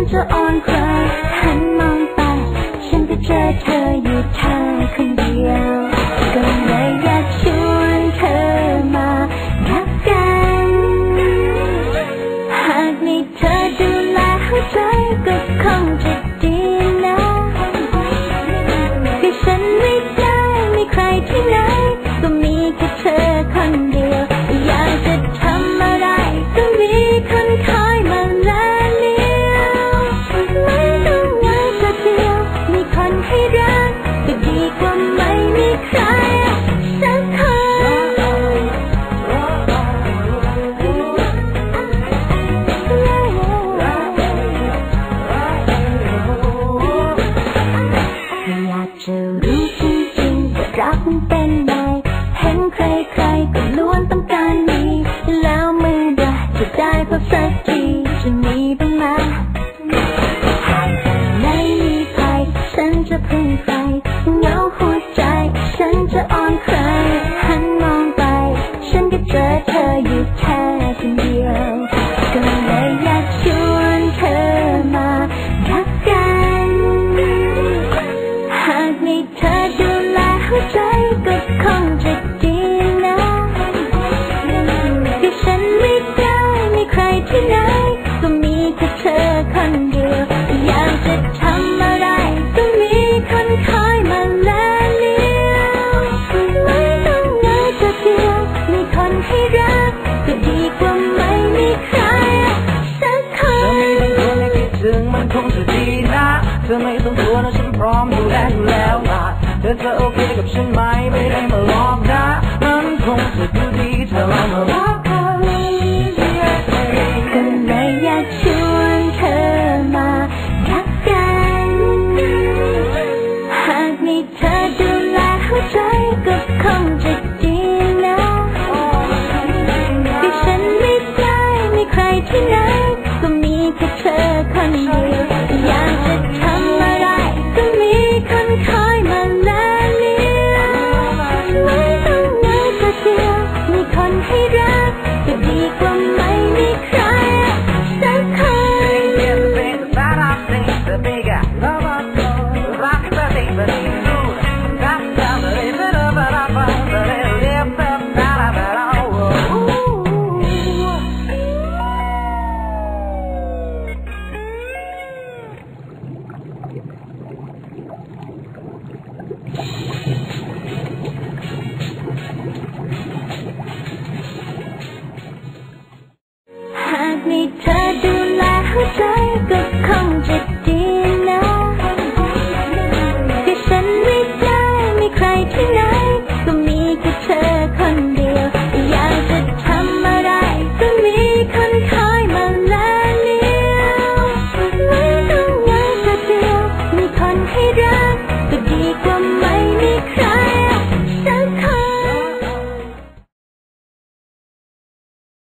ฉันจะอ่อนใครหันมองไปฉันก็เจอเธออยู่เธอคนเดียว ก็เลยอยากชวนเธอมารักกัน หากมีเธอดูแลหัวใจก็คง เป็นไงเห็นใครๆก็ล้วนต้องการมี แล้วเมื่อใดจะได้พบสักทีจะมีบ้างไหมหากไม่มีใครฉันจะพึ่งใคร ธอไม่ต้องกลัวนะฉันพร้อมดูแลอยู่แล้วล่ะเธอจะโอเคกับฉันไหมไม่ได้มาลอกนะมันคงจะดูดีเธอลองมา Just